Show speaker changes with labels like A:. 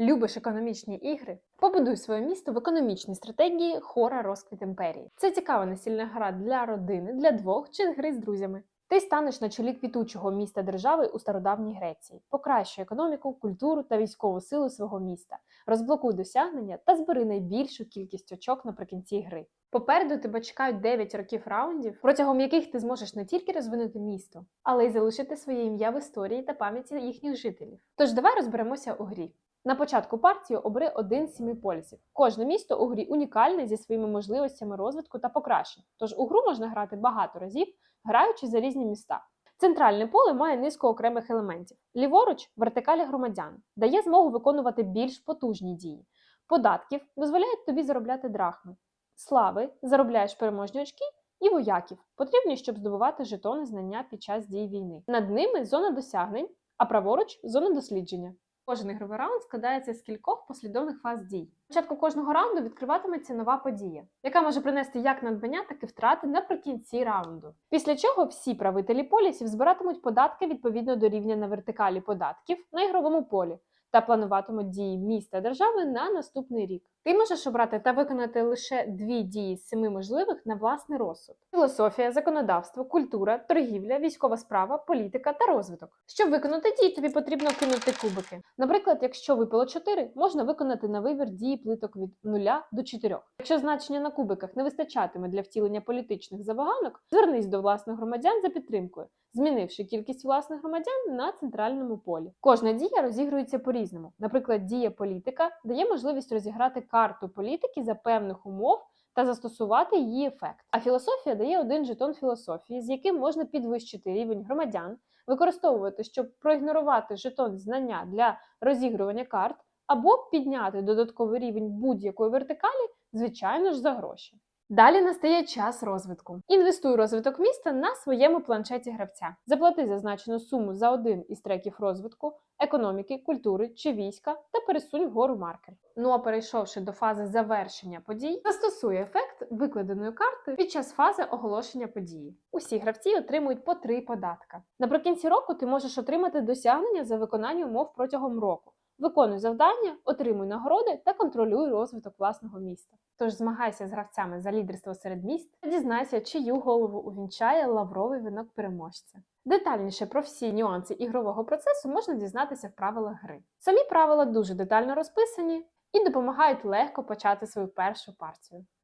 A: Любиш економічні ігри? Побудуй своє місто в економічній стратегії Хора Розквіт імперії. Це цікава настільна гра для родини, для двох чи гри з друзями. Ти станеш на чолі квітучого міста держави у стародавній Греції, покращуй економіку, культуру та військову силу свого міста, розблокуй досягнення та збери найбільшу кількість очок наприкінці гри. Попереду тебе чекають 9 років раундів, протягом яких ти зможеш не тільки розвинути місто, але й залишити своє ім'я в історії та пам'яті їхніх жителів. Тож давай розберемося у грі. На початку партії обери один з семи полісів. Кожне місто у грі унікальне зі своїми можливостями розвитку та покращень. Тож у гру можна грати багато разів, граючи за різні міста. Центральне поле має низку окремих елементів. Ліворуч вертикалі громадян дає змогу виконувати більш потужні дії. Податків дозволяють тобі заробляти драхми. Слави заробляєш переможні очки. І вояків потрібні, щоб здобувати жетони знання під час дій війни. Над ними зона досягнень, а праворуч зона дослідження. Кожен ігровий раунд складається з кількох послідовних фаз дій. Початку кожного раунду відкриватиметься нова подія, яка може принести як надбання, так і втрати наприкінці раунду. Після чого всі правителі полісів збиратимуть податки відповідно до рівня на вертикалі податків на ігровому полі та плануватимуть дії міста держави на наступний рік. Ти можеш обрати та виконати лише дві дії з семи можливих на власний розсуд: філософія, законодавство, культура, торгівля, військова справа, політика та розвиток. Щоб виконати дії, тобі потрібно кинути кубики. Наприклад, якщо випало 4, можна виконати на вибір дії плиток від 0 до 4. Якщо значення на кубиках не вистачатиме для втілення політичних забаганок, звернись до власних громадян за підтримкою, змінивши кількість власних громадян на центральному полі. Кожна дія розігрується по-різному. Наприклад, дія політика дає можливість розіграти карту політики за певних умов та застосувати її ефект. А філософія дає один жетон філософії, з яким можна підвищити рівень громадян, використовувати, щоб проігнорувати жетон знання для розігрування карт, або підняти додатковий рівень будь-якої вертикалі, звичайно ж, за гроші. Далі настає час розвитку. Інвестуй розвиток міста на своєму планшеті гравця. Заплати зазначену суму за один із треків розвитку, економіки, культури чи війська та пересунь вгору маркер. Ну а перейшовши до фази завершення подій, застосуй ефект викладеної карти під час фази оголошення події. Усі гравці отримують по три податка. Наприкінці року ти можеш отримати досягнення за виконання умов протягом року. Виконуй завдання, отримуй нагороди та контролюй розвиток власного міста. Тож змагайся з гравцями за лідерство серед міст та дізнайся, чию голову увінчає лавровий вінок переможця. Детальніше про всі нюанси ігрового процесу можна дізнатися в правилах гри. Самі правила дуже детально розписані і допомагають легко почати свою першу партію.